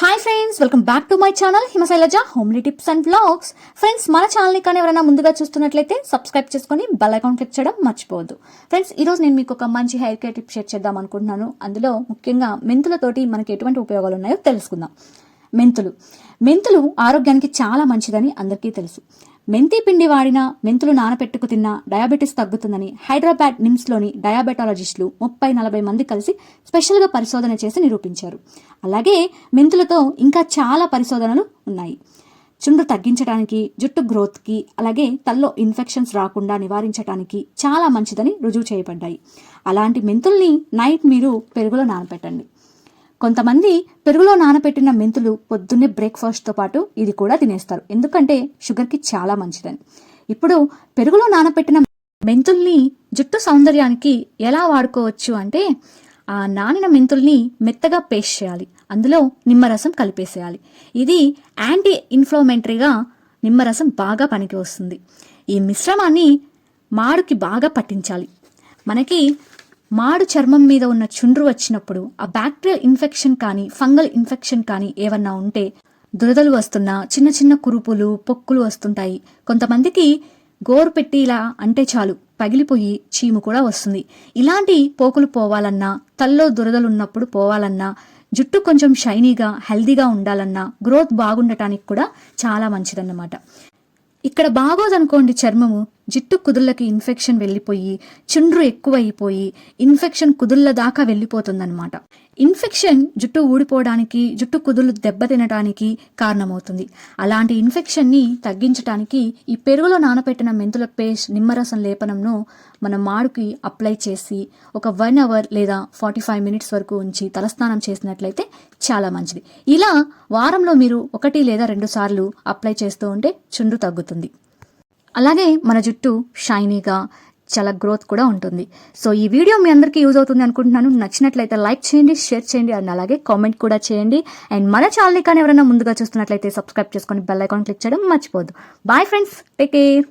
Hi friends welcome back to my channel Himashailaja homely tips and blogs friends మన ఛానల్ని కానీ ఎవరైనా ముందుగా చూస్తున్నట్లయితే సబ్స్క్రైబ్ చేసుకొని బెల్ అకౌంట్ క్లిక్ చేయడం మర్చిపోవద్దు. ఫ్రెండ్స్ ఈరోజు నేను మీకు ఒక మంచి హెయిర్ కేర్ టిప్ షేర్ చేద్దాం అనుకుంటున్నాను. అందులో ముఖ్యంగా మెంతులతోటి మనకి ఎటువంటి ఉపయోగాలు ఉన్నాయో తెలుసుకుందాం. మెంతులు. మెంతులు ఆరోగ్యానికి చాలా మంచిదని అందరికీ తెలుసు. మెంతి పిండి వాడిన మెంతులు నానపెట్టుకు తిన్న డయాబెటీస్ తగ్గుతుందని హైదరాబాద్ నిమ్స్లోని డయాబెటాలజిస్టులు ముప్పై నలభై మంది కలిసి స్పెషల్గా పరిశోధన చేసి నిరూపించారు. అలాగే మెంతులతో ఇంకా చాలా పరిశోధనలు ఉన్నాయి. చుండ్రు తగ్గించడానికి జుట్టు గ్రోత్కి అలాగే తల్లో ఇన్ఫెక్షన్స్ రాకుండా నివారించడానికి చాలా మంచిదని రుజువు చేయబడ్డాయి. అలాంటి మెంతుల్ని నైట్ మీరు పెరుగులో నానపెట్టండి. కొంతమంది పెరుగులో నానబెట్టిన మెంతులు పొద్దున్నే బ్రేక్ఫాస్ట్తో పాటు ఇది కూడా తినేస్తారు. ఎందుకంటే షుగర్కి చాలా మంచిదని. ఇప్పుడు పెరుగులో నానబెట్టిన మెంతుల్ని జుట్టు సౌందర్యానికి ఎలా వాడుకోవచ్చు అంటే ఆ నానిన మెంతుల్ని మెత్తగా పేస్ట్ చేయాలి. అందులో నిమ్మరసం కలిపేసేయాలి. ఇది యాంటీ ఇన్ఫ్లోమెంటరీగా నిమ్మరసం బాగా పనికి వస్తుంది ఈ మిశ్రమాన్ని మాడుకి బాగా పట్టించాలి. మనకి మాడు చర్మం మీద ఉన్న చుండ్రు వచ్చినప్పుడు ఆ బ్యాక్టీరియల్ ఇన్ఫెక్షన్ కానీ ఫంగల్ ఇన్ఫెక్షన్ కానీ ఏమన్నా ఉంటే దురదలు వస్తున్నా చిన్న చిన్న కురుపులు పొక్కులు వస్తుంటాయి. కొంతమందికి గోరు పెట్టి ఇలా అంటే చాలు పగిలిపోయి చీము కూడా వస్తుంది. ఇలాంటి పోకులు పోవాలన్నా తల్లో దురదలు ఉన్నప్పుడు పోవాలన్నా జుట్టు కొంచెం షైనీగా హెల్దీగా ఉండాలన్నా గ్రోత్ బాగుండటానికి కూడా చాలా మంచిదన్నమాట. ఇక్కడ బాగోదనుకోండి చర్మము జుట్టు కుదుళ్ళకి ఇన్ఫెక్షన్ వెళ్ళిపోయి చుండ్రు ఎక్కువైపోయి ఇన్ఫెక్షన్ కుదుళ్ళ దాకా వెళ్ళిపోతుందన్నమాట. ఇన్ఫెక్షన్ జుట్టు ఊడిపోవడానికి జుట్టు కుదుళ్ళు దెబ్బతినడానికి కారణమవుతుంది. అలాంటి ఇన్ఫెక్షన్ని తగ్గించడానికి ఈ పెరుగులో నానబెట్టిన మెంతుల పేస్ట్ నిమ్మరసం లేపనంను మన మాడుకి అప్లై చేసి ఒక వన్ అవర్ లేదా ఫార్టీ ఫైవ్ మినిట్స్ వరకు ఉంచి తలస్నానం చేసినట్లయితే చాలా మంచిది. ఇలా వారంలో మీరు ఒకటి లేదా రెండు సార్లు అప్లై చేస్తూ ఉంటే చుండ్రు తగ్గుతుంది. అలాగే మన జుట్టు షైనీగా చాలా గ్రోత్ కూడా ఉంటుంది. సో ఈ వీడియో మీ అందరికీ యూజ్ అవుతుంది అనుకుంటున్నాను. నచ్చినట్లయితే లైక్ చేయండి షేర్ చేయండి అండ్ అలాగే కామెంట్ కూడా చేయండి. అండ్ మన ఛానల్ని కానీ ఎవరైనా ముందుగా చూస్తున్నట్లయితే సబ్స్క్రైబ్ చేసుకొని బెల్ ఐకాన్ క్లిక్ చేయడం మర్చిపోద్దు బాయ్ ఫ్రెండ్స్ టేక్ కేర్.